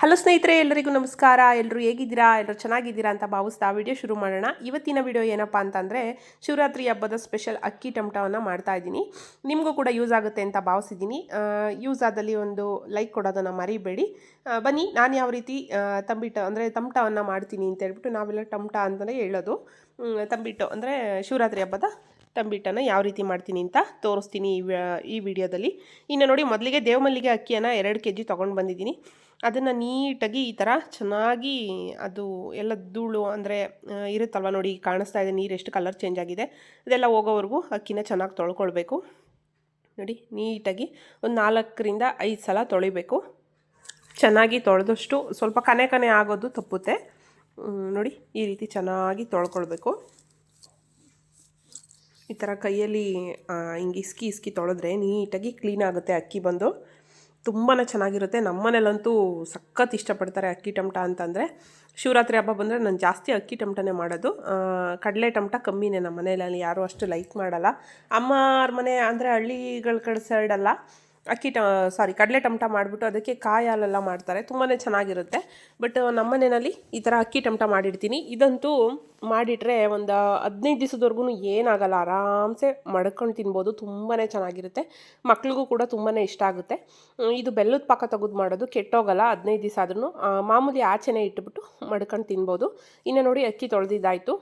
Hello ಸ್ನೇಹಿತರೆ ಎಲ್ಲರಿಗೂ ನಮಸ್ಕಾರ. ಎಲ್ಲರೂ ಹೇಗಿದ್ದೀರಾ? ಎಲ್ಲರೂ ಚೆನ್ನಾಗಿದ್ದೀರಾ ಅಂತ ಭಾವಿಸ್ತಾ ವಿಡಿಯೋ ಶುರು ಮಾಡೋಣ. ಇವತ್ತಿನ ವಿಡಿಯೋ ಏನಪ್ಪ ಅಂತಂದರೆ, ಶಿವರಾತ್ರಿ ಹಬ್ಬದ ಸ್ಪೆಷಲ್ ಅಕ್ಕಿ ಟಮಟವನ್ನು ಮಾಡ್ತಾ ಇದ್ದೀನಿ. ನಿಮಗೂ ಕೂಡ ಯೂಸ್ ಆಗುತ್ತೆ ಅಂತ ಭಾವಿಸಿದ್ದೀನಿ. ಯೂಸ್ ಆದಲ್ಲಿ ಒಂದು ಲೈಕ್ ಕೊಡೋದನ್ನು ಮರಿಬೇಡಿ. ಬನ್ನಿ, ನಾನು ಯಾವ ರೀತಿ ತಂಬಿಟ ಅಂದರೆ ತಮಟವನ್ನು ಮಾಡ್ತೀನಿ ಅಂತ ಹೇಳ್ಬಿಟ್ಟು ನಾವೆಲ್ಲ ಟಮಟ ಅಂತಲೇ ಹೇಳೋದು. ತಂಬಿಟ್ಟು, ಅಂದರೆ ಶಿವರಾತ್ರಿ ಹಬ್ಬದ ತಂಬಿಟ್ಟನ್ನು ಯಾವ ರೀತಿ ಮಾಡ್ತೀನಿ ಅಂತ ತೋರಿಸ್ತೀನಿ ಈ ಈ ವಿಡಿಯೋದಲ್ಲಿ. ಇನ್ನು ನೋಡಿ ಮೊದಲಿಗೆ ದೇವಮಲ್ಲಿಗೆ ಅಕ್ಕಿಯನ್ನು ಎರಡು ಕೆ ಜಿ ತೊಗೊಂಡು ಬಂದಿದ್ದೀನಿ. ಅದನ್ನು ನೀಟಾಗಿ ಈ ಥರ ಚೆನ್ನಾಗಿ ಅದು ಎಲ್ಲ ಧೂಳು ಅಂದರೆ ಇರುತ್ತಲ್ವ ನೋಡಿ ಕಾಣಿಸ್ತಾ ಇದೆ ನೀರು ಎಷ್ಟು ಕಲರ್ ಚೇಂಜ್ ಆಗಿದೆ. ಅದೆಲ್ಲ ಹೋಗೋವರೆಗೂ ಅಕ್ಕಿನ ಚೆನ್ನಾಗಿ ತೊಳ್ಕೊಳ್ಬೇಕು. ನೋಡಿ ನೀಟಾಗಿ ಒಂದು ನಾಲ್ಕರಿಂದ ಐದು ಸಲ ತೊಳಿಬೇಕು. ಚೆನ್ನಾಗಿ ತೊಳೆದಷ್ಟು ಸ್ವಲ್ಪ ಕನೆ ಕನೆ ಆಗೋದು ತಪ್ಪುತ್ತೆ. ನೋಡಿ ಈ ರೀತಿ ಚೆನ್ನಾಗಿ ತೊಳ್ಕೊಳ್ಬೇಕು. ಈ ಥರ ಕೈಯಲ್ಲಿ ಹಿಂಗೆ ಇಸ್ಕಿ ಇಸ್ಕಿ ತೊಳೆದ್ರೆ ನೀಟಾಗಿ ಕ್ಲೀನ್ ಆಗುತ್ತೆ ಅಕ್ಕಿ ಬಂದು. ತುಂಬಾ ಚೆನ್ನಾಗಿರುತ್ತೆ. ನಮ್ಮನೇಲಂತೂ ಸಖತ್ ಇಷ್ಟಪಡ್ತಾರೆ ಅಕ್ಕಿ ಟಮಟ ಅಂತಂದರೆ. ಶಿವರಾತ್ರಿ ಹಬ್ಬ ಬಂದರೆ ನಾನು ಜಾಸ್ತಿ ಅಕ್ಕಿ ಟಮಟನೇ ಮಾಡೋದು. ಕಡಲೆ ಟಮಟ ಕಮ್ಮಿನೇ ನಮ್ಮ ಮನೆಯಲ್ಲಿ, ಯಾರೂ ಅಷ್ಟು ಲೈಕ್ ಮಾಡಲ್ಲ. ಅಮ್ಮ ಅವ್ರ ಮನೆ ಅಂದರೆ ಹಳ್ಳಿಗಳ ಕಡೆ ಸೈಡಲ್ಲ ಅಕ್ಕಿ ಟ ಸಾರಿ ಕಡಲೆ ಟಮಟ ಮಾಡಿಬಿಟ್ಟು ಅದಕ್ಕೆ ಕಾಯಿ ಹಾಲೆಲ್ಲ ಮಾಡ್ತಾರೆ. ತುಂಬಾ ಚೆನ್ನಾಗಿರುತ್ತೆ. ಬಟ್ ನಮ್ಮ ಮನೆಯಲ್ಲಿ ಈ ಥರ ಅಕ್ಕಿ ಟಮಟ ಮಾಡಿರ್ತೀನಿ ಇದಂತೂ ಮಾಡಿಟ್ರೆ ಒಂದು ಹದಿನೈದು ದಿವಸದವರೆಗೂ ಏನಾಗಲ್ಲ, ಆರಾಮ್ಸೆ ಮಡ್ಕೊಂಡು ತಿನ್ಬೋದು ತುಂಬಾ ಚೆನ್ನಾಗಿರುತ್ತೆ. ಮಕ್ಳಿಗೂ ಕೂಡ ತುಂಬಾ ಇಷ್ಟ ಆಗುತ್ತೆ. ಇದು ಬೆಲ್ಲದ ಪಾಕ ತೆಗೆದು ಮಾಡೋದು ಕೆಟ್ಟೋಗಲ್ಲ, ಹದಿನೈದು ದಿವಸ ಆದ್ರೂ ಮಾಮೂಲಿ ಆಚೆನೇ ಇಟ್ಬಿಟ್ಟು ಮಡ್ಕೊಂಡು ತಿನ್ಬೋದು. ಇನ್ನು ನೋಡಿ ಅಕ್ಕಿ ತೊಳೆದಿದ್ದಾಯಿತು.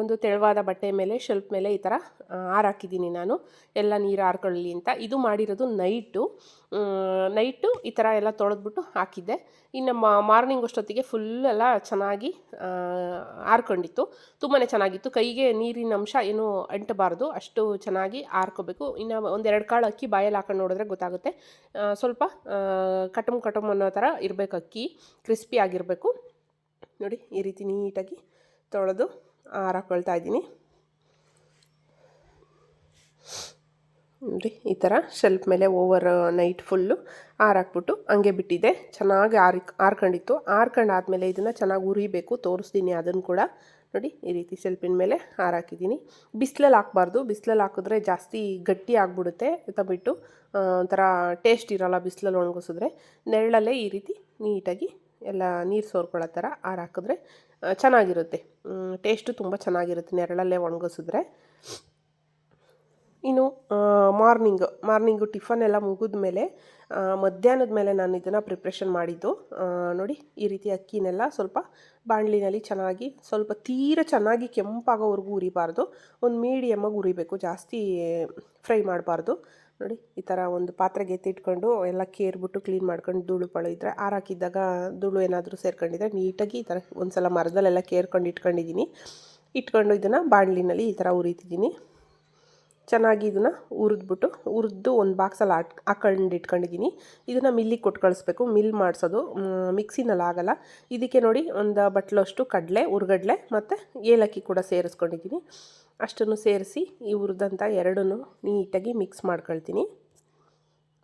ಒಂದು ತೆಳುವಾದ ಬಟ್ಟೆ ಮೇಲೆ, ಶೆಲ್ಫ್ ಮೇಲೆ ಈ ಥರ ಹಾರಾಕಿದ್ದೀನಿ ನಾನು. ಎಲ್ಲ ನೀರು ಹಾರ್ಕೊಳ್ಳಿ ಅಂತ. ಇದು ಮಾಡಿರೋದು ನೈಟು. ನೈಟು ಈ ಥರ ಎಲ್ಲ ತೊಳೆದ್ಬಿಟ್ಟು ಹಾಕಿದ್ದೆ. ಇನ್ನು ಮಾರ್ನಿಂಗ್ ಅಷ್ಟೊತ್ತಿಗೆ ಫುಲ್ ಎಲ್ಲ ಚೆನ್ನಾಗಿ ಹಾರ್ಕೊಂಡಿತ್ತು ತುಂಬಾ ಚೆನ್ನಾಗಿತ್ತು. ಕೈಗೆ ನೀರಿನ ಅಂಶ ಏನು ಅಂಟಬಾರ್ದು. ಅಷ್ಟು ಚೆನ್ನಾಗಿ ಆರ್ಕೋಬೇಕು. ಇನ್ನು ಒಂದೆರಡು ಕಾಳು ಅಕ್ಕಿ ಬಾಯಲ್ಲಿ ಹಾಕೊಂಡು ನೋಡಿದ್ರೆ ಗೊತ್ತಾಗುತ್ತೆ. ಸ್ವಲ್ಪ ಕಟಮ್ ಕಟಮ್ ಅನ್ನೋ ಥರ ಇರಬೇಕು ಅಕ್ಕಿ. ಕ್ರಿಸ್ಪಿ ಆಗಿರಬೇಕು. ನೋಡಿ, ಈ ರೀತಿ ನೀಟಾಗಿ ತೊಳೆದು ಆರಾಕೊಳ್ತಾ ಇದ್ದೀನಿ. ನೋಡಿ, ಈ ಥರ ಶೆಲ್ಫ್ ಮೇಲೆ ಓವರ್ ನೈಟ್ ಫುಲ್ಲು ಆರಾಕ್ಬಿಟ್ಟು ಹಂಗೆ ಬಿಟ್ಟಿದ್ದೆ ಚೆನ್ನಾಗಿ ಆರಿ ಆರ್ಕೊಂಡಿತ್ತು. ಆರ್ಕೊಂಡಾದ್ಮೇಲೆ ಇದನ್ನು ಚೆನ್ನಾಗಿ ಉರಿಬೇಕು ತೋರಿಸ್ತೀನಿ ಅದನ್ನು ಕೂಡ. ನೋಡಿ ಈ ರೀತಿ ಸೆಲ್ಪಿನ ಮೇಲೆ ಹಾರಾಕಿದ್ದೀನಿ ಬಿಸಿಲಲ್ಲಿ ಹಾಕ್ಬಾರ್ದು. ಬಿಸಿಲಲ್ಲಿ ಹಾಕಿದ್ರೆ ಜಾಸ್ತಿ ಗಟ್ಟಿ ಆಗಿಬಿಡುತ್ತೆ ತಬಿಟ್ಟು ಒಂಥರ ಟೇಸ್ಟ್ ಇರೋಲ್ಲ ಬಿಸಿಲಲ್ಲಿ ಒಣಗಿಸಿದ್ರೆ. ನೆರಳಲ್ಲೇ ಈ ರೀತಿ ನೀಟಾಗಿ ಎಲ್ಲ ನೀರು ಸೋರ್ಕೊಳ್ಳೋ ಥರ ಹಾರಾಕಿದ್ರೆ ಆ, ಚೆನ್ನಾಗಿರುತ್ತೆ. ಟೇಸ್ಟು ತುಂಬ ಚೆನ್ನಾಗಿರುತ್ತೆ ನೆರಳಲ್ಲೇ ಒಣಗಿಸಿದ್ರೆ. ಇನ್ನು ಮಾರ್ನಿಂಗು ಮಾರ್ನಿಂಗು ಟಿಫನ್ ಎಲ್ಲ ಮುಗಿದ ಮೇಲೆ ಮಧ್ಯಾಹ್ನದ ಮೇಲೆ ನಾನು ಇದನ್ನು ಪ್ರಿಪ್ರೇಷನ್ ಮಾಡಿದ್ದು. ನೋಡಿ, ಈ ರೀತಿ ಅಕ್ಕಿನೆಲ್ಲ ಸ್ವಲ್ಪ ಬಾಣಲಿನಲ್ಲಿ ಚೆನ್ನಾಗಿ, ಸ್ವಲ್ಪ ತೀರ ಚೆನ್ನಾಗಿ ಕೆಂಪಾಗೋವರೆಗೂ ಉರಿಬಾರ್ದು. ಒಂದು ಮೀಡಿಯಮ್ಮಾಗಿ ಉರಿಬೇಕು, ಜಾಸ್ತಿ ಫ್ರೈ ಮಾಡಬಾರ್ದು. ನೋಡಿ, ಈ ಥರ ಒಂದು ಪಾತ್ರೆಗೆ ಎತ್ತಿಟ್ಕೊಂಡು ಎಲ್ಲ ಕೇರ್ಬಿಟ್ಟು ಕ್ಲೀನ್ ಮಾಡ್ಕೊಂಡು ಧೂಳು ಪಳು ಇದ್ದರೆ ಆರಾಕಿದ್ದಾಗ ಧೂಳು ಏನಾದರೂ ಸೇರ್ಕೊಂಡಿದ್ರೆ ನೀಟಾಗಿ ಈ ಥರ ಒಂದು ಸಲ ಮರದಲ್ಲೆಲ್ಲ ಕೇರ್ಕೊಂಡು ಇಟ್ಕೊಂಡಿದ್ದೀನಿ. ಇಟ್ಕೊಂಡು ಇದನ್ನು ಬಾಣಲಿನಲ್ಲಿ ಈ ಥರ ಉರಿತಿದ್ದೀನಿ. ಚೆನ್ನಾಗಿ ಇದನ್ನು ಹುರಿದ್ಬಿಟ್ಟು, ಹುರಿದು ಒಂದು ಬಾಕ್ಸಲ್ಲಿ ಹಾಕ್ ಹಾಕೊಂಡು ಇಟ್ಕೊಂಡಿದ್ದೀನಿ ಇದನ್ನು ಮಿಲ್ಲಿಗೆ ಕೊಟ್ಟು ಕಳಿಸ್ಬೇಕು. ಮಿಲ್ ಮಾಡಿಸೋದು ಮಿಕ್ಸಿನಲ್ಲಿ ಆಗಲ್ಲ. ಇದಕ್ಕೆ ನೋಡಿ ಒಂದು ಬಟ್ಲಷ್ಟು ಕಡಲೆ, ಉರ್ಗಡ್ಲೆ ಮತ್ತು ಏಲಕ್ಕಿ ಕೂಡ ಸೇರಿಸ್ಕೊಂಡಿದ್ದೀನಿ ಅಷ್ಟನ್ನು ಸೇರಿಸಿ ಈ ಹುರಿದಂಥ ಎರಡನ್ನೂ ನೀಟಾಗಿ ಮಿಕ್ಸ್ ಮಾಡ್ಕೊಳ್ತೀನಿ.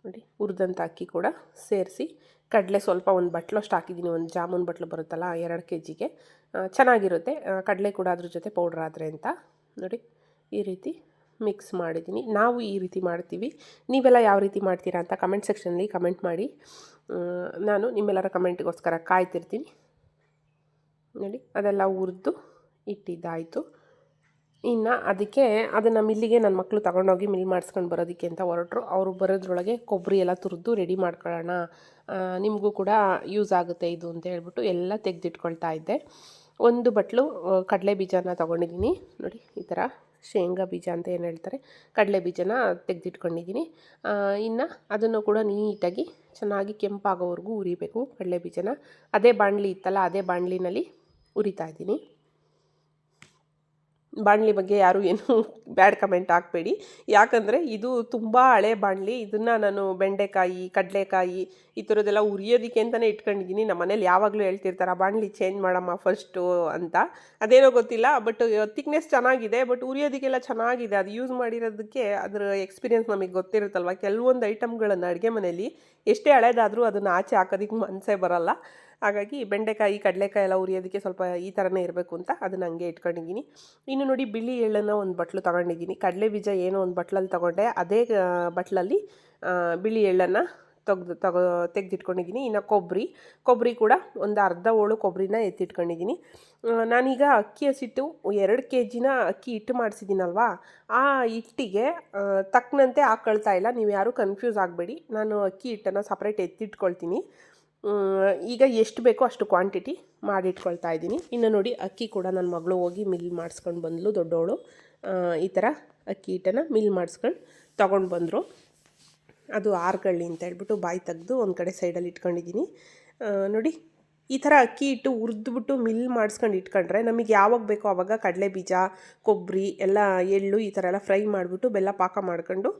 ನೋಡಿ ಹುರಿದಂಥ ಅಕ್ಕಿ ಕೂಡ ಸೇರಿಸಿ, ಕಡಲೆ ಸ್ವಲ್ಪ ಒಂದು ಬಟ್ಲಷ್ಟು ಹಾಕಿದ್ದೀನಿ ಒಂದು ಜಾಮೂನ್ ಬಟ್ಲು ಬರುತ್ತಲ್ಲ, ಎರಡು ಕೆ ಜಿಗೆ ಚೆನ್ನಾಗಿರುತ್ತೆ. ಕಡಲೆ ಕೂಡ ಅದ್ರ ಜೊತೆ ಪೌಡ್ರ್ ಆದರೆ ಅಂತ. ನೋಡಿ, ಈ ರೀತಿ ಮಿಕ್ಸ್ ಮಾಡಿದ್ದೀನಿ. ನಾವು ಈ ರೀತಿ ಮಾಡ್ತೀವಿ. ನೀವೆಲ್ಲ ಯಾವ ರೀತಿ ಮಾಡ್ತೀರಾ ಅಂತ ಕಮೆಂಟ್ ಸೆಕ್ಷನಲ್ಲಿ ಕಮೆಂಟ್ ಮಾಡಿ. ನಾನು ನಿಮ್ಮೆಲ್ಲರ ಕಮೆಂಟ್ಗೋಸ್ಕರ ಕಾಯ್ತಿರ್ತೀನಿ. ನೋಡಿ, ಅದೆಲ್ಲ ಹುರಿದು ಇಟ್ಟಿದ್ದಾಯಿತು. ಇನ್ನು ಅದಕ್ಕೆ ಅದನ್ನು ಮಿಲ್ಲಿಗೆ ನನ್ನ ಮಕ್ಕಳು ತಗೊಂಡೋಗಿ ಮಿಲ್ ಮಾಡಿಸ್ಕೊಂಡು ಬರೋದಕ್ಕೆ ಅಂತ ಹೊರಟ್ರು. ಅವರು ಬರೋದ್ರೊಳಗೆ ಕೊಬ್ಬರಿ ಎಲ್ಲ ತುರಿದು ರೆಡಿ ಮಾಡ್ಕೊಳ್ಳೋಣ. ನಿಮಗೂ ಕೂಡ ಯೂಸ್ ಆಗುತ್ತೆ ಇದು ಅಂತ ಹೇಳ್ಬಿಟ್ಟು ಎಲ್ಲ ತೆಗೆದಿಟ್ಕೊಳ್ತಾ ಇದ್ದೆ. ಒಂದು ಬಟ್ಲು ಕಡಲೆ ಬೀಜನ ತೊಗೊಂಡಿದ್ದೀನಿ. ನೋಡಿ, ಈ ಥರ. ಶೇಂಗಾ ಬೀಜ ಅಂತ ಏನು ಹೇಳ್ತಾರೆ, ಕಡಲೆ ಬೀಜನ ತೆಗೆದಿಟ್ಕೊಂಡಿದ್ದೀನಿ. ಇನ್ನು ಅದನ್ನು ಕೂಡ ನೀಟಾಗಿ ಚೆನ್ನಾಗಿ ಕೆಂಪಾಗೋವರೆಗೂ ಉರಿಬೇಕು ಕಡಲೆ ಬೀಜನ. ಅದೇ ಬಾಣಲಿ ಇತ್ತಲ್ಲ, ಅದೇ ಬಾಣಲಿನಲ್ಲಿ ಉರಿತಾ ಇದ್ದೀನಿ. ಬಾಣಲಿ ಬಗ್ಗೆ ಯಾರೂ ಏನು ಬ್ಯಾಡ್ ಕಮೆಂಟ್ ಹಾಕಬೇಡಿ. ಯಾಕಂದರೆ ಇದು ತುಂಬ ಹಳೆ ಬಾಣಲಿ. ಇದನ್ನು ನಾನು ಬೆಂಡೆಕಾಯಿ, ಕಡಲೆಕಾಯಿ ಈ ಥರದ್ದೆಲ್ಲ ಉರಿಯೋದಕ್ಕೆ ಅಂತಲೇ ಇಟ್ಕೊಂಡಿದ್ದೀನಿ. ನಮ್ಮ ಮನೇಲಿ ಯಾವಾಗಲೂ ಹೇಳ್ತಿರ್ತಾರೆ ಬಾಣಲಿ ಚೇಂಜ್ ಮಾಡಮ್ಮ ಫಸ್ಟು ಅಂತ. ಅದೇನೋ ಗೊತ್ತಿಲ್ಲ ಬಟ್ ತಿಕ್ನೆಸ್ ಚೆನ್ನಾಗಿದೆ ಬಟ್ ಉರಿಯೋದಕ್ಕೆಲ್ಲ ಚೆನ್ನಾಗಿದೆ. ಅದು ಯೂಸ್ ಮಾಡಿರೋದಕ್ಕೆ ಅದರ ಎಕ್ಸ್ಪೀರಿಯನ್ಸ್ ನಮಗೆ ಗೊತ್ತಿರುತ್ತಲ್ವ? ಕೆಲವೊಂದು ಐಟಮ್ಗಳನ್ನು ಅಡುಗೆ ಮನೆಯಲ್ಲಿ ಎಷ್ಟೇ ಹಳೆದಾದರೂ ಅದನ್ನು ಆಚೆ ಹಾಕೋದಕ್ಕೆ ಮನಸ್ಸೇ ಬರಲ್ಲ. ಹಾಗಾಗಿ ಬೆಂಡೆಕಾಯಿ, ಕಡಲೆಕಾಯಿ ಎಲ್ಲ ಉರಿಯೋದಕ್ಕೆ ಸ್ವಲ್ಪ ಈ ಥರನೇ ಇರಬೇಕು ಅಂತ ಅದನ್ನು ಹಂಗೆ ಇಟ್ಕೊಂಡಿದ್ದೀನಿ. ಇನ್ನು ನೋಡಿ ಬಿಳಿ ಎಳ್ಳನ್ನು ಒಂದು ಬಟ್ಲು ತೊಗೊಂಡಿದ್ದೀನಿ. ಕಡಲೆ ಬೀಜ ಏನೋ ಒಂದು ಬಟ್ಲಲ್ಲಿ ತೊಗೊಂಡೆ. ಅದೇ ಬಟ್ಲಲ್ಲಿ ಬಿಳಿ ಎಳ್ಳನ್ನು ತೆಗ್ದು, ತಗೋ, ತೆಗೆದಿಟ್ಕೊಂಡಿದ್ದೀನಿ. ಇನ್ನು ಕೊಬ್ಬರಿ. ಕೊಬ್ಬರಿ ಕೂಡ ಒಂದು ಅರ್ಧ ಹೋಳು ಕೊಬ್ಬರಿನ ಎತ್ತಿಟ್ಕೊಂಡಿದ್ದೀನಿ. ನಾನೀಗ ಅಕ್ಕಿ ಹಸಿಟ್ಟು ಎರಡು ಕೆ ಜಿನ ಅಕ್ಕಿ ಹಿಟ್ಟು ಮಾಡಿಸಿದ್ದೀನಲ್ವಾ? ಆ ಹಿಟ್ಟಿಗೆ ತಕ್ಕನಂತೆ ಹಾಕ್ಕೊಳ್ತಾ ಇಲ್ಲ. ನೀವು ಯಾರೂ ಕನ್ಫ್ಯೂಸ್ ಆಗಬೇಡಿ. ನಾನು ಅಕ್ಕಿ ಹಿಟ್ಟನ್ನು ಸಪ್ರೇಟ್ ಎತ್ತಿಟ್ಕೊಳ್ತೀನಿ. ಈಗ ಎಷ್ಟು ಬೇಕೋ ಅಷ್ಟು ಕ್ವಾಂಟಿಟಿ ಮಾಡಿಟ್ಕೊಳ್ತಾ ಇದ್ದೀನಿ. ಇನ್ನು ನೋಡಿ, ಅಕ್ಕಿ ಕೂಡ ನನ್ನ ಮಗಳು ಹೋಗಿ ಮಿಲ್ ಮಾಡಿಸ್ಕೊಂಡು ಬಂದಳು ದೊಡ್ಡವಳು ಈ ಥರ ಅಕ್ಕಿ ಹಿಟ್ಟನ್ನು ಮಿಲ್ ಮಾಡಿಸ್ಕೊಂಡು ತೊಗೊಂಡು ಬಂದರು. ಅದು ಆರ್ಗಳ್ಳಿ ಅಂತ ಹೇಳ್ಬಿಟ್ಟು ಬಾಯಿ ತೆಗೆದು ಒಂದು ಕಡೆ ಸೈಡಲ್ಲಿ ಇಟ್ಕೊಂಡಿದ್ದೀನಿ. ನೋಡಿ, ಈ ಥರ ಅಕ್ಕಿ ಹಿಟ್ಟು ಹುರಿದ್ಬಿಟ್ಟು ಮಿಲ್ ಮಾಡಿಸ್ಕೊಂಡು ಇಟ್ಕೊಂಡ್ರೆ ನಮಗೆ ಯಾವಾಗ ಬೇಕೋ ಆವಾಗ ಕಡಲೆ ಬೀಜ ಕೊಬ್ಬರಿ ಎಲ್ಲ ಎಳ್ಳು ಈ ಥರ ಎಲ್ಲ ಫ್ರೈ ಮಾಡಿಬಿಟ್ಟು ಬೆಲ್ಲ ಪಾಕ ಮಾಡ್ಕೊಂಡು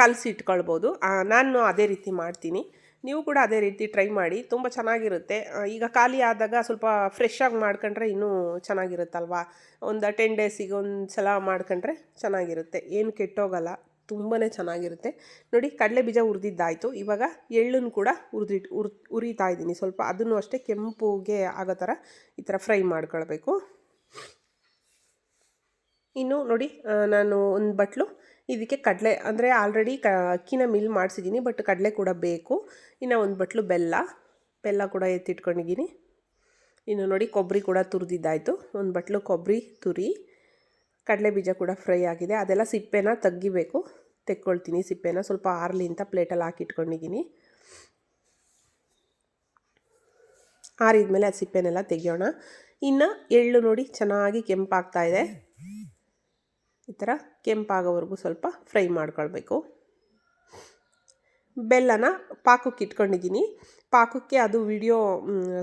ಕಲಸಿ ಇಟ್ಕೊಳ್ಬೋದು ನಾನು ಅದೇ ರೀತಿ ಮಾಡ್ತೀನಿ. ನೀವು ಕೂಡ ಅದೇ ರೀತಿ ಟ್ರೈ ಮಾಡಿ, ತುಂಬ ಚೆನ್ನಾಗಿರುತ್ತೆ. ಈಗ ಖಾಲಿ ಆದಾಗ ಸ್ವಲ್ಪ ಫ್ರೆಶ್ ಆಗಿ ಮಾಡ್ಕೊಂಡ್ರೆ ಇನ್ನೂ ಚೆನ್ನಾಗಿರುತ್ತಲ್ವಾ? ಒಂದು ಟೆನ್ ಡೇಸಿಗೆ ಒಂದು ಸಲ ಮಾಡ್ಕೊಂಡ್ರೆ ಚೆನ್ನಾಗಿರುತ್ತೆ. ಏನು ಕೆಟ್ಟೋಗಲ್ಲ ತುಂಬಾ ಚೆನ್ನಾಗಿರುತ್ತೆ. ನೋಡಿ, ಕಡಲೆ ಬೀಜ ಹುರಿದಿದ್ದಾಯಿತು. ಇವಾಗ ಎಳ್ಳನ್ನು ಕೂಡ ಹುರಿದಿಟ್ಟು ಉರ್ ಉರಿತಾ ಇದ್ದೀನಿ. ಸ್ವಲ್ಪ ಅದನ್ನು ಅಷ್ಟೇ ಕೆಂಪುಗೆ ಆಗೋ ಥರ ಈ ಥರ ಫ್ರೈ ಮಾಡ್ಕೊಳ್ಬೇಕು. ಇನ್ನು ನೋಡಿ ನಾನು ಒಂದು ಬಟ್ಲು ಇದಕ್ಕೆ ಕಡಲೆ, ಅಂದರೆ ಆಲ್ರೆಡಿ ಕ, ಅಕ್ಕಿನ ಮಿಲ್ ಮಾಡಿಸಿದ್ದೀನಿ ಬಟ್ ಕಡಲೆ ಕೂಡ ಬೇಕು. ಇನ್ನು ಒಂದು ಬಟ್ಲು ಬೆಲ್ಲ ಬೆಲ್ಲ ಕೂಡ ಎತ್ತಿಟ್ಕೊಂಡಿದ್ದೀನಿ ಇನ್ನು ನೋಡಿ ಕೊಬ್ಬರಿ ಕೂಡ ತುರಿದಿದ್ದಾಯಿತು. ಒಂದು ಬಟ್ಲು ಕೊಬ್ಬರಿ ತುರಿ, ಕಡಲೆ ಬೀಜ ಕೂಡ ಫ್ರೈ ಆಗಿದೆ. ಅದೆಲ್ಲ ಸಿಪ್ಪೆನ ತೆಗಿಬೇಕು ತೆಕ್ಕೊಳ್ತೀನಿ ಸಿಪ್ಪೆನ. ಸ್ವಲ್ಪ ಆರಲಿ ಅಂತ ಪ್ಲೇಟಲ್ಲಿ ಹಾಕಿಟ್ಕೊಂಡಿದ್ದೀನಿ ಆರಿದ್ಮೇಲೆ ಆ ಸಿಪ್ಪೆನೆಲ್ಲ ತೆಗಿಯೋಣ. ಇನ್ನು ಎಳ್ಳು ನೋಡಿ ಚೆನ್ನಾಗಿ ಕೆಂಪಾಗ್ತಾ ಇದೆ. ಈ ಥರ ಕೆಂಪಾಗೋವರೆಗೂ ಸ್ವಲ್ಪ ಫ್ರೈ ಮಾಡ್ಕೊಳ್ಬೇಕು. ಬೆಲ್ಲನ ಪಾಕಕ್ಕೆ ಇಟ್ಕೊಂಡಿದ್ದೀನಿ. ಪಾಕಕ್ಕೆ ಅದು ವಿಡಿಯೋ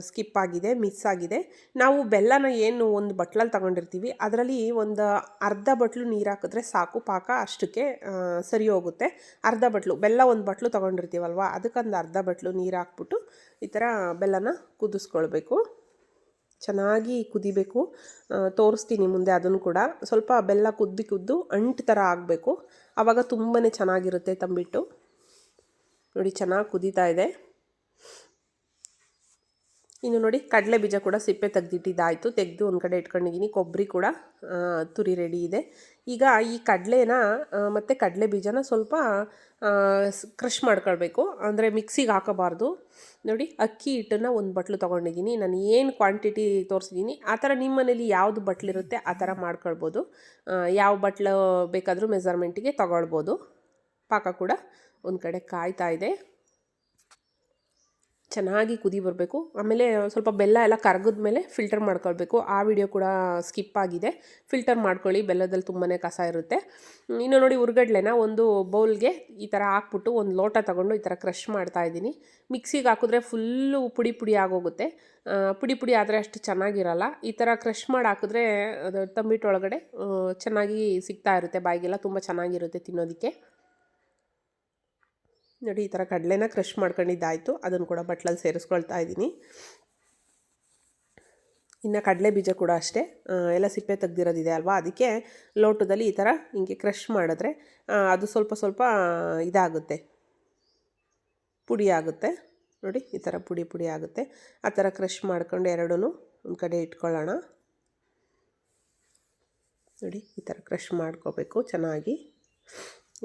ಸ್ಕಿಪ್ ಆಗಿದೆ, ಮಿಸ್ ಆಗಿದೆ. ನಾವು ಬೆಲ್ಲನ ಏನು ಒಂದು ಬಟ್ಲಲ್ಲಿ ತಗೊಂಡಿರ್ತೀವಿ, ಅದರಲ್ಲಿ ಒಂದು ಅರ್ಧ ಬಟ್ಲು ನೀರು ಹಾಕಿದ್ರೆ ಸಾಕು, ಪಾಕ ಅಷ್ಟಕ್ಕೆ ಸರಿ ಹೋಗುತ್ತೆ. ಅರ್ಧ ಬಟ್ಲು, ಬೆಲ್ಲ ಒಂದು ಬಟ್ಲು ತೊಗೊಂಡಿರ್ತೀವಲ್ವ, ಅದಕ್ಕೊಂದು ಅರ್ಧ ಬಟ್ಲು ನೀರು ಹಾಕ್ಬಿಟ್ಟು ಈ ಥರ ಬೆಲ್ಲನ ಕುದಿಸ್ಕೊಳ್ಬೇಕು. ಚೆನ್ನಾಗಿ ಕುದಿಬೇಕು. ತೋರಿಸ್ತೀನಿ ಮುಂದೆ ಅದನ್ನು ಕೂಡ. ಸ್ವಲ್ಪ ಬೆಲ್ಲ ಕುದ್ದು ಕುದ್ದು ಅಂಟು ಥರ ಆಗಬೇಕು. ಆವಾಗ ತುಂಬಾ ಚೆನ್ನಾಗಿರುತ್ತೆ ತಂಬಿಟ್ಟು. ನೋಡಿ, ಚೆನ್ನಾಗಿ ಕುದೀತಾ ಇದೆ. ಇನ್ನು ನೋಡಿ ಕಡಲೆ ಬೀಜ ಕೂಡ ಸಿಪ್ಪೆ ತೆಗೆದಿಟ್ಟಿದ್ದಾಯಿತು. ತೆಗೆದು ಒಂದು ಕಡೆ ಇಟ್ಕೊಂಡಿದ್ದೀನಿ. ಕೊಬ್ಬರಿ ಕೂಡ ತುರಿ ರೆಡಿ ಇದೆ. ಈಗ ಈ ಕಡಲೆನ ಮತ್ತು ಕಡಲೆ ಬೀಜನ ಸ್ವಲ್ಪ ಕ್ರಷ್ ಮಾಡ್ಕೊಳ್ಬೇಕು. ಅಂದರೆ ಮಿಕ್ಸಿಗೆ ಹಾಕಬಾರ್ದು. ನೋಡಿ, ಅಕ್ಕಿ ಹಿಟ್ಟನ್ನು ಒಂದು ಬಟ್ಲು ತೊಗೊಂಡಿದ್ದೀನಿ. ನಾನು ಏನು ಕ್ವಾಂಟಿಟಿ ತೋರಿಸಿದ್ದೀನಿ ಆ ಥರ ನಿಮ್ಮ ಮನೇಲಿ ಯಾವುದು ಬಟ್ಲಿರುತ್ತೆ ಆ ಥರ ಮಾಡ್ಕೊಳ್ಬೋದು. ಯಾವ ಬಟ್ಲು ಬೇಕಾದರೂ ಮೆಸರ್ಮೆಂಟಿಗೆ ತಗೊಳ್ಬೋದು. ಪಾಕ ಕೂಡ ಒಂದು ಕಡೆ ಕಾಯ್ತಾ ಇದೆ. ಚೆನ್ನಾಗಿ ಕುದಿ ಬರಬೇಕು. ಆಮೇಲೆ ಸ್ವಲ್ಪ ಬೆಲ್ಲ ಎಲ್ಲ ಕರಗಿದ ಮೇಲೆ ಫಿಲ್ಟರ್ ಮಾಡ್ಕೊಳ್ಬೇಕು. ಆ ವಿಡಿಯೋ ಕೂಡ ಸ್ಕಿಪ್ ಆಗಿದೆ. ಫಿಲ್ಟರ್ ಮಾಡ್ಕೊಳ್ಳಿ, ಬೆಲ್ಲದಲ್ಲಿ ತುಂಬಾ ಕಸ ಇರುತ್ತೆ. ಇನ್ನು ನೋಡಿ ಉರ್ಗಡ್ಲೆನ ಒಂದು ಬೌಲ್ಗೆ ಈ ಥರ ಹಾಕ್ಬಿಟ್ಟು ಒಂದು ಲೋಟ ತಗೊಂಡು ಈ ಥರ ಕ್ರಷ್ ಮಾಡ್ತಾ ಇದ್ದೀನಿ. ಮಿಕ್ಸಿಗೆ ಹಾಕಿದ್ರೆ ಫುಲ್ಲು ಪುಡಿ ಪುಡಿ ಆಗೋಗುತ್ತೆ. ಪುಡಿ ಪುಡಿ ಆದರೆ ಅಷ್ಟು ಚೆನ್ನಾಗಿರಲ್ಲ. ಈ ಥರ ಕ್ರಷ್ ಮಾಡಿ ಹಾಕಿದ್ರೆ ಅದು ತಂಬಿಟ್ಟು ಒಳಗಡೆ ಚೆನ್ನಾಗಿ ಸಿಗ್ತಾ ಇರುತ್ತೆ. ಬಾಯಿಗೆಲ್ಲ ತುಂಬ ಚೆನ್ನಾಗಿರುತ್ತೆ ತಿನ್ನೋದಕ್ಕೆ. ನೋಡಿ, ಈ ಥರ ಕಡಲೆನ ಕ್ರಷ್ ಮಾಡ್ಕೊಂಡಿದ್ದಾಯಿತು. ಅದನ್ನು ಕೂಡ ಬಟ್ಲಲ್ಲಿ ಸೇರಿಸ್ಕೊಳ್ತಾ ಇದ್ದೀನಿ. ಇನ್ನು ಕಡಲೆ ಬೀಜ ಕೂಡ ಅಷ್ಟೇ. ಎಲ್ಲ ಸಿಪ್ಪೆ ತೆಗ್ದಿರೋದಿದೆ ಅಲ್ವಾ? ಅದಕ್ಕೆ ಲೋಟದಲ್ಲಿ ಈ ಥರ ಹಿಂಗೆ ಕ್ರಷ್ ಮಾಡಿದ್ರೆ ಅದು ಸ್ವಲ್ಪ ಸ್ವಲ್ಪ ಇದಾಗುತ್ತೆ. ಪುಡಿ ಆಗುತ್ತೆ. ನೋಡಿ, ಈ ಥರ ಪುಡಿ ಪುಡಿ ಆಗುತ್ತೆ. ಆ ಥರ ಕ್ರಷ್ ಮಾಡ್ಕೊಂಡು ಎರಡೂ ಒಂದು ಕಡೆ ಇಟ್ಕೊಳ್ಳೋಣ. ನೋಡಿ, ಈ ಥರ ಕ್ರಷ್ ಮಾಡ್ಕೋಬೇಕು ಚೆನ್ನಾಗಿ.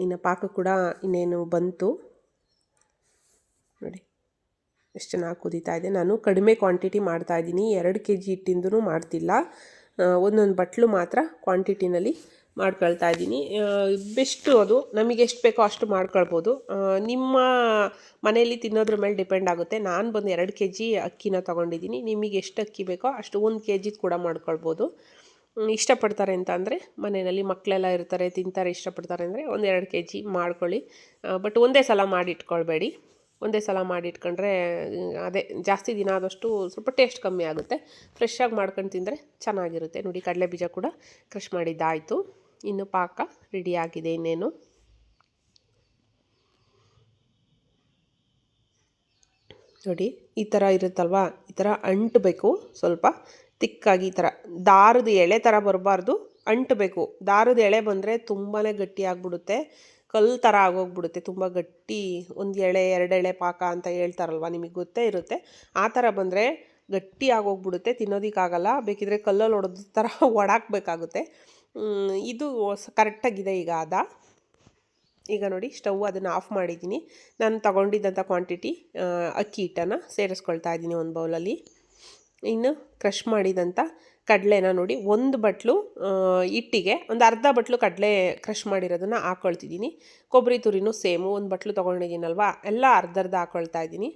ಇನ್ನು ಪಾಕ ಕೂಡ ಇನ್ನೇನು ಬಂತು. ಎಷ್ಟು ಚೆನ್ನಾಗಿ ಕುದೀತಾ ಇದೆ. ನಾನು ಕಡಿಮೆ ಕ್ವಾಂಟಿಟಿ ಮಾಡ್ತಾ ಇದ್ದೀನಿ. ಎರಡು ಕೆ ಜಿ ಹಿಟ್ಟಿಂದೂ ಮಾಡ್ತಿಲ್ಲ ಒಂದೊಂದು ಬಟ್ಲು ಮಾತ್ರ ಕ್ವಾಂಟಿಟಿನಲ್ಲಿ ಮಾಡ್ಕೊಳ್ತಾ ಇದ್ದೀನಿ. ಬೆಸ್ಟು ಅದು. ನಮಗೆ ಎಷ್ಟು ಬೇಕೋ ಅಷ್ಟು ಮಾಡ್ಕೊಳ್ಬೋದು. ನಿಮ್ಮ ಮನೆಯಲ್ಲಿ ತಿನ್ನೋದ್ರ ಮೇಲೆ ಡಿಪೆಂಡ್ ಆಗುತ್ತೆ. ನಾನು ಬಂದು ಎರಡು ಕೆ ಜಿ ಅಕ್ಕಿನ ತೊಗೊಂಡಿದ್ದೀನಿ. ನಿಮಗೆ ಎಷ್ಟು ಅಕ್ಕಿ ಬೇಕೋ ಅಷ್ಟು ಒಂದು ಕೆ ಜಿದು ಕೂಡ ಮಾಡ್ಕೊಳ್ಬೋದು. ಇಷ್ಟಪಡ್ತಾರೆ ಅಂತ ಅಂದರೆ ಮನೆಯಲ್ಲಿ ಮಕ್ಕಳೆಲ್ಲ ಇರ್ತಾರೆ, ತಿಂತಾರೆ, ಇಷ್ಟಪಡ್ತಾರೆ ಅಂದರೆ ಒಂದು ಎರಡು ಕೆ ಜಿ ಮಾಡ್ಕೊಳ್ಳಿ ಬಟ್ ಒಂದೇ ಸಲ ಮಾಡಿ ಇಟ್ಕೊಳ್ಬೇಡಿ ಒಂದೇ ಸಲ ಮಾಡಿ ಇಟ್ಕೊಂಡ್ರೆ ಅದೇ ಜಾಸ್ತಿ ದಿನ ಆದಷ್ಟು ಸ್ವಲ್ಪ ಟೇಸ್ಟ್ ಕಮ್ಮಿ ಆಗುತ್ತೆ. ಫ್ರೆಶ್ಶಾಗಿ ಮಾಡ್ಕೊಂಡು ತಿಂದರೆ ಚೆನ್ನಾಗಿರುತ್ತೆ. ನೋಡಿ, ಕಡಲೆ ಬೀಜ ಕೂಡ ಕ್ರಶ್ ಮಾಡಿದ್ದಾಯಿತು. ಇನ್ನು ಪಾಕ ರೆಡಿ ಆಗಿದೆ ಇನ್ನೇನು. ನೋಡಿ, ಈ ಥರ ಇರುತ್ತಲ್ವಾ? ಈ ಥರ ಅಂಟಬೇಕು ಸ್ವಲ್ಪ. ತಿಕ್ಕಾಗಿ ಈ ಥರ ದಾರದ ಎಳೆ ಥರ ಬರಬಾರ್ದು. ಅಂಟಬೇಕು. ದಾರದ ಎಳೆ ಬಂದರೆ ತುಂಬಾ ಗಟ್ಟಿ ಆಗಿಬಿಡುತ್ತೆ. ಕಲ್ಲು ಥರ ಆಗೋಗ್ಬಿಡುತ್ತೆ. ತುಂಬ ಗಟ್ಟಿ ಒಂದು ಎಳೆ, ಎರಡು ಎಳೆ ಪಾಕ ಅಂತ ಹೇಳ್ತಾರಲ್ವ ನಿಮಗೆ ಗೊತ್ತೇ ಇರುತ್ತೆ. ಆ ಥರ ಬಂದರೆ ಗಟ್ಟಿ ಆಗೋಗ್ಬಿಡುತ್ತೆ, ತಿನ್ನೋದಕ್ಕಾಗಲ್ಲ. ಬೇಕಿದ್ರೆ ಕಲ್ಲಲ್ಲಿ ಹೊಡೆದ ಥರ ಒಡಾಕ್ಬೇಕಾಗುತ್ತೆ ಇದು ಕರೆಕ್ಟಾಗಿದೆ ಈಗ ಅದ. ಈಗ ನೋಡಿ, ಸ್ಟವ್ ಅದನ್ನು ಆಫ್ ಮಾಡಿದ್ದೀನಿ. ನಾನು ತಗೊಂಡಿದ್ದಂಥ ಕ್ವಾಂಟಿಟಿ ಅಕ್ಕಿ ಹಿಟ್ಟನ್ನು ಸೇರಿಸ್ಕೊಳ್ತಾ ಇದ್ದೀನಿ ಒಂದು ಬೌಲಲ್ಲಿ. ಇನ್ನು ಕ್ರಷ್ ಮಾಡಿದಂಥ ಕಡಲೆನ ನೋಡಿ ಒಂದು ಬಟ್ಲು ಹಿಟ್ಟಿಗೆ, ಒಂದು ಅರ್ಧ ಬಟ್ಲು ಕಡಲೆ ಕ್ರಷ್ ಮಾಡಿರೋದನ್ನು ಹಾಕ್ಕೊಳ್ತಿದ್ದೀನಿ ಕೊಬ್ಬರಿ ತುರಿನೂ ಸೇಮು, ಒಂದು ಬಟ್ಲು ತೊಗೊಂಡಿದ್ದೀನಲ್ವಾ, ಎಲ್ಲ ಅರ್ಧ ಅರ್ಧ ಹಾಕ್ಕೊಳ್ತಾ ಇದ್ದೀನಿ.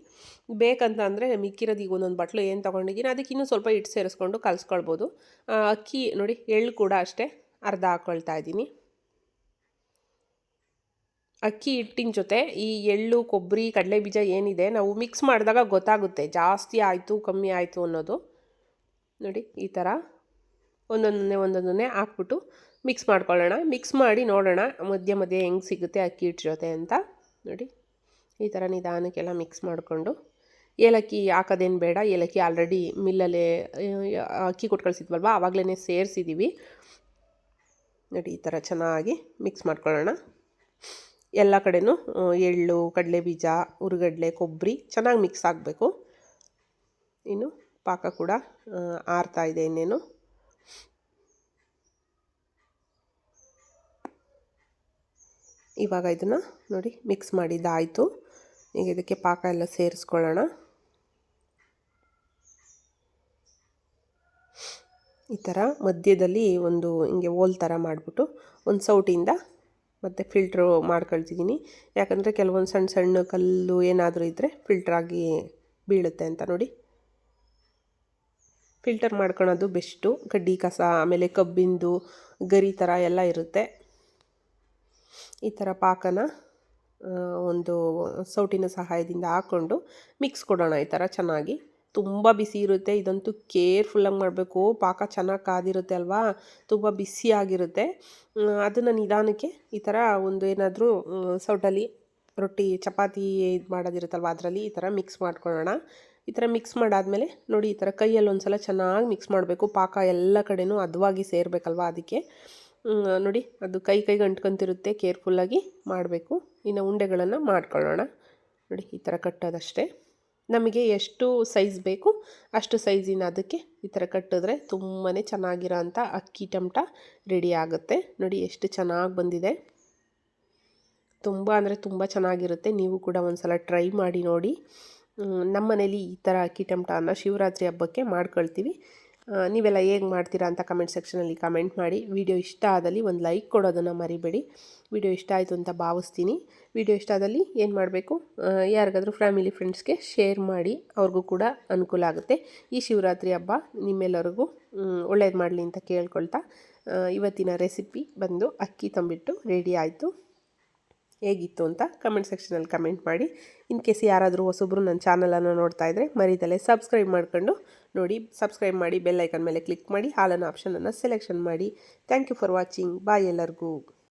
ಬೇಕಂತ ಅಂದರೆ ಮಿಕ್ಕಿರೋದು ಈಗ ಒಂದೊಂದು ಬಟ್ಲು ಏನು ತೊಗೊಂಡಿದ್ದೀನಿ, ಅದಕ್ಕೆ ಇನ್ನೂ ಸ್ವಲ್ಪ ಹಿಟ್ಟು ಸೇರಿಸ್ಕೊಂಡು ಕಲಿಸ್ಕೊಳ್ಬೋದು. ಅಕ್ಕಿ ನೋಡಿ, ಎಳ್ಳು ಕೂಡ ಅಷ್ಟೇ ಅರ್ಧ ಹಾಕ್ಕೊಳ್ತಾ ಇದ್ದೀನಿ. ಅಕ್ಕಿ ಹಿಟ್ಟಿನ ಜೊತೆ ಈ ಎಳ್ಳು, ಕೊಬ್ಬರಿ, ಕಡಲೆ ಬೀಜ ಏನಿದೆ, ನಾವು ಮಿಕ್ಸ್ ಮಾಡಿದಾಗ ಗೊತ್ತಾಗುತ್ತೆ ಜಾಸ್ತಿ ಆಯಿತು, ಕಮ್ಮಿ ಆಯಿತು ಅನ್ನೋದು. ನೋಡಿ, ಈ ಥರ ಒಂದೊಂದನ್ನೇ ಒಂದೊಂದನ್ನೇ ಹಾಕ್ಬಿಟ್ಟು ಮಿಕ್ಸ್ ಮಾಡ್ಕೊಳ್ಳೋಣ. ಮಿಕ್ಸ್ ಮಾಡಿ ನೋಡೋಣ ಮಧ್ಯ ಮಧ್ಯೆ ಹೆಂಗೆ ಸಿಗುತ್ತೆ ಅಕ್ಕಿ ಹಿಟ್ಟು ಜೊತೆ ಅಂತ. ನೋಡಿ, ಈ ಥರ ನಿಧಾನಕ್ಕೆಲ್ಲ ಮಿಕ್ಸ್ ಮಾಡಿಕೊಂಡು. ಏಲಕ್ಕಿ ಹಾಕೋದೇನು ಬೇಡ. ಏಲಕ್ಕಿ ಆಲ್ರೆಡಿ ಮಿಲ್ಲಲ್ಲೇ ಅಕ್ಕಿ ಕೊಟ್ಟು ಕಳಿಸಿದ್ವಲ್ವ ಆವಾಗಲೇ ಸೇರಿಸಿದ್ದೀವಿ ನೋಡಿ, ಈ ಥರ ಚೆನ್ನಾಗಿ ಮಿಕ್ಸ್ ಮಾಡ್ಕೊಳ್ಳೋಣ. ಎಲ್ಲ ಕಡೆನೂ ಎಳ್ಳು ಕಡಲೆ ಬೀಜ ಉರುಗಡ್ಲೆ ಕೊಬ್ಬರಿ ಚೆನ್ನಾಗಿ ಮಿಕ್ಸ್ ಆಗಬೇಕು. ಇನ್ನು ಪಾಕ ಕೂಡ ಆರ್ತಾ ಇದೆ ಇನ್ನೇನು. ಇವಾಗ ಇದನ್ನು ನೋಡಿ ಮಿಕ್ಸ್ ಮಾಡಿದ್ದಾಯಿತು. ಈಗ ಇದಕ್ಕೆ ಪಾಕ ಎಲ್ಲ ಸೇರಿಸ್ಕೊಳ್ಳೋಣ. ಈ ಥರ ಮಧ್ಯದಲ್ಲಿ ಒಂದು ಹಿಂಗೆ ಓಲ್ ಥರ ಮಾಡಿಬಿಟ್ಟು ಒಂದು ಸೌಟಿಂದ ಮತ್ತು ಫಿಲ್ಟ್ರು ಮಾಡ್ಕೊಳ್ತಿದ್ದೀನಿ. ಯಾಕಂದರೆ ಕೆಲವೊಂದು ಸಣ್ಣ ಸಣ್ಣ ಕಲ್ಲು ಏನಾದರೂ ಇದ್ದರೆ ಫಿಲ್ಟ್ರಾಗಿ ಬೀಳುತ್ತೆ ಅಂತ ನೋಡಿ. ಫಿಲ್ಟರ್ ಮಾಡ್ಕೊಳೋದು ಬೆಸ್ಟು. ಕಡ್ಡಿ, ಕಸ, ಆಮೇಲೆ ಕಬ್ಬಿಂದು, ಗರಿ ಥರ ಎಲ್ಲ ಇರುತ್ತೆ. ಈ ಥರ ಪಾಕನ ಒಂದು ಸೌಟಿನ ಸಹಾಯದಿಂದ ಹಾಕ್ಕೊಂಡು ಮಿಕ್ಸ್ ಕೊಡೋಣ ಈ ಥರ ಚೆನ್ನಾಗಿ. ತುಂಬ ಬಿಸಿ ಇರುತ್ತೆ. ಇದಂತೂ ಕೇರ್ಫುಲ್ಲಾಗಿ ಮಾಡಬೇಕು. ಪಾಕ ಚೆನ್ನಾಗಿ ಕಾದಿರುತ್ತೆ ಅಲ್ವಾ? ತುಂಬ ಬಿಸಿಯಾಗಿರುತ್ತೆ ಅದನ್ನು ನಿಧಾನಕ್ಕೆ ಈ ಥರ ಒಂದು ಏನಾದರೂ ಸೌಟಲ್ಲಿ ರೊಟ್ಟಿ, ಚಪಾತಿ ಇದು ಮಾಡೋದಿರುತ್ತಲ್ವ? ಅದರಲ್ಲಿ ಈ ಥರ ಮಿಕ್ಸ್ ಮಾಡ್ಕೊಳ್ಳೋಣ. ಈ ಥರ ಮಿಕ್ಸ್ ಮಾಡಾದಮೇಲೆ ನೋಡಿ ಈ ಥರ ಕೈಯಲ್ಲಿ ಒಂದು ಸಲ ಚೆನ್ನಾಗಿ ಮಿಕ್ಸ್ ಮಾಡಬೇಕು. ಪಾಕ ಎಲ್ಲ ಕಡೆನೂ ಅದವಾಗಿ ಸೇರಬೇಕಲ್ವ ಅದಕ್ಕೆ. ನೋಡಿ ಅದು ಕೈ ಕೈಗೆ ಅಂಟ್ಕೊಂತಿರುತ್ತೆ ಕೇರ್ಫುಲ್ಲಾಗಿ ಮಾಡಬೇಕು. ಇನ್ನು ಉಂಡೆಗಳನ್ನು ಮಾಡ್ಕೊಳ್ಳೋಣ. ನೋಡಿ ಈ ಥರ ಕಟ್ಟೋದಷ್ಟೇ. ನಮಗೆ ಎಷ್ಟು ಸೈಜ್ ಬೇಕು ಅಷ್ಟು ಸೈಜಿನ ಅದಕ್ಕೆ ಈ ಥರ ಕಟ್ಟಿದ್ರೆ ತುಂಬಾ ಚೆನ್ನಾಗಿರೋ ಅಂಥ ಅಕ್ಕಿ ಟಮಟ ರೆಡಿ ಆಗುತ್ತೆ. ನೋಡಿ ಎಷ್ಟು ಚೆನ್ನಾಗಿ ಬಂದಿದೆ. ತುಂಬ ಅಂದರೆ ತುಂಬ ಚೆನ್ನಾಗಿರುತ್ತೆ. ನೀವು ಕೂಡ ಒಂದು ಸಲ ಟ್ರೈ ಮಾಡಿ ನೋಡಿ. ನಮ್ಮ ಮನೇಲಿ ಈ ಥರ ಅಕ್ಕಿ ಟಮಟನ ಶಿವರಾತ್ರಿ ಹಬ್ಬಕ್ಕೆ ಮಾಡ್ಕೊಳ್ತೀವಿ. ನೀವೆಲ್ಲ ಹೇಗೆ ಮಾಡ್ತೀರಾ ಅಂತ ಕಮೆಂಟ್ ಸೆಕ್ಷನಲ್ಲಿ ಕಮೆಂಟ್ ಮಾಡಿ. ವಿಡಿಯೋ ಇಷ್ಟ ಆದಲ್ಲಿ ಒಂದು ಲೈಕ್ ಕೊಡೋದನ್ನು ಮರಿಬೇಡಿ. ವಿಡಿಯೋ ಇಷ್ಟ ಆಯಿತು ಅಂತ ಭಾವಿಸ್ತೀನಿ. ವಿಡಿಯೋ ಇಷ್ಟ ಆದಲ್ಲಿ ಏನು ಮಾಡಬೇಕು? ಯಾರಿಗಾದರೂ ಫ್ಯಾಮಿಲಿ ಫ್ರೆಂಡ್ಸ್ಗೆ ಶೇರ್ ಮಾಡಿ. ಅವ್ರಿಗೂ ಕೂಡ ಅನುಕೂಲ ಆಗುತ್ತೆ. ಈ ಶಿವರಾತ್ರಿ ಹಬ್ಬ ನಿಮ್ಮೆಲ್ಲರಿಗೂ ಒಳ್ಳೇದು ಮಾಡಲಿ ಅಂತ ಕೇಳ್ಕೊಳ್ತಾ ಇವತ್ತಿನ ರೆಸಿಪಿ ಬಂದು ಅಕ್ಕಿ ತಂಬಿಟ್ಟು ರೆಡಿ ಆಯಿತು. ಹೇಗಿತ್ತು ಅಂತ ಕಮೆಂಟ್ ಸೆಕ್ಷನಲ್ಲಿ ಕಮೆಂಟ್ ಮಾಡಿ. ಇನ್ ಕೇಸ್ ಯಾರಾದರೂ ಹೊಸೊಬ್ಬರು ನನ್ನ ಚಾನಲನ್ನು ನೋಡ್ತಾ ಇದ್ದರೆ ಮರಿದಲ್ಲೇ ಸಬ್ಸ್ಕ್ರೈಬ್ ಮಾಡ್ಕೊಂಡು ನೋಡಿ. ಸಬ್ಸ್ಕ್ರೈಬ್ ಮಾಡಿ ಬೆಲ್ ಐಕನ್ ಮೇಲೆ ಕ್ಲಿಕ್ ಮಾಡಿ ಹಾಲನ್ನು ಆಪ್ಷನನ್ನು ಸೆಲೆಕ್ಷನ್ ಮಾಡಿ. Thank you for watching bye ಎಲ್ಲರಿಗೂ.